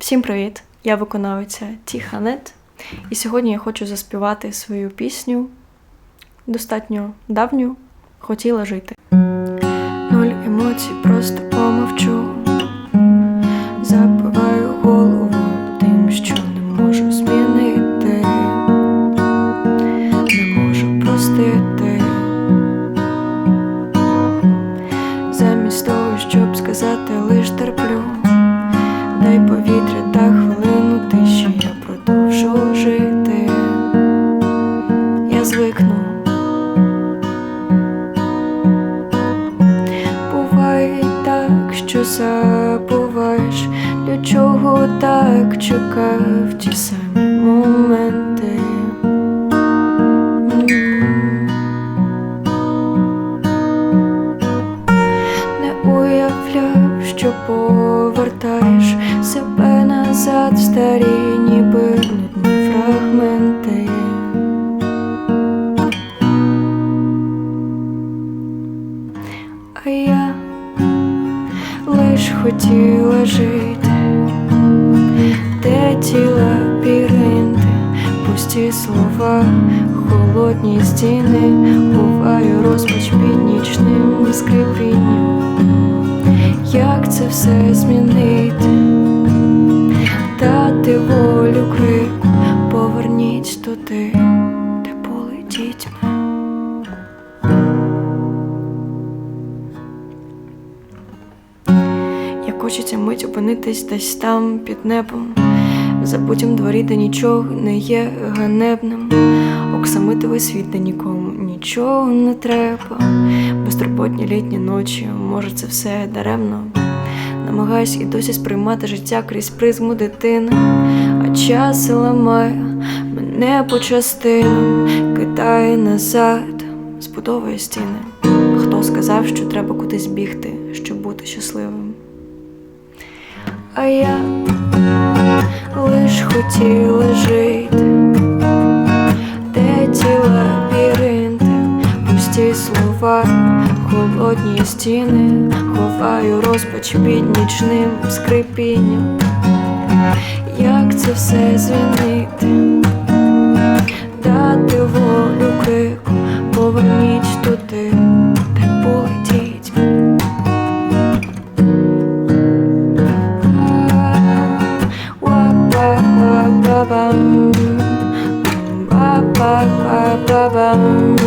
Всім привіт! Я виконавиця Тіханет, і сьогодні я хочу заспівати свою пісню достатньо давню Хотіла жити. Нуль емоцій, просто помовчу. Забиваю голову тим, що не можу змінити, не можу простити. Замість того, щоб сказати лиш терплю. Дай повітря та хвилину тиші, я продовжу жити. Я звикну. Буває так, що забуваєш, для чого так чекав ті самі моменти. Не уявляв, що повертаєш себе назад в старі, ніби нудні фрагменти. А я лиш хотіла жити, де ті лабіринти, пусті слова, холодні стіни, ховаю розпач під нічним скрипінням. Все змінити? Дати волю крику, поверніть туди, де були дітьми. Як хочеться мить опинитись десь там під небом, в забутім дворі, де нічого не є ганебним, оксамитовий світ, де нікому нічого не треба, безтурботні літні ночі, може, це все даремно. Намагаюсь і досі сприймати життя крізь призму дитини, а час ламає мене по частинам, кидає назад, збудовує стіни. Хто сказав, що треба кудись бігти, щоб бути щасливим? А я лиш хотіла жити, де ті лабіринти, пусті слова, холодні стіни, ховаю розпач під нічним скрипінням. Як це все звінити? Дати волю крику, поверніть туди, де. Ba-ba-ba-ba-bam. Ba-ba-ba-ba-bam.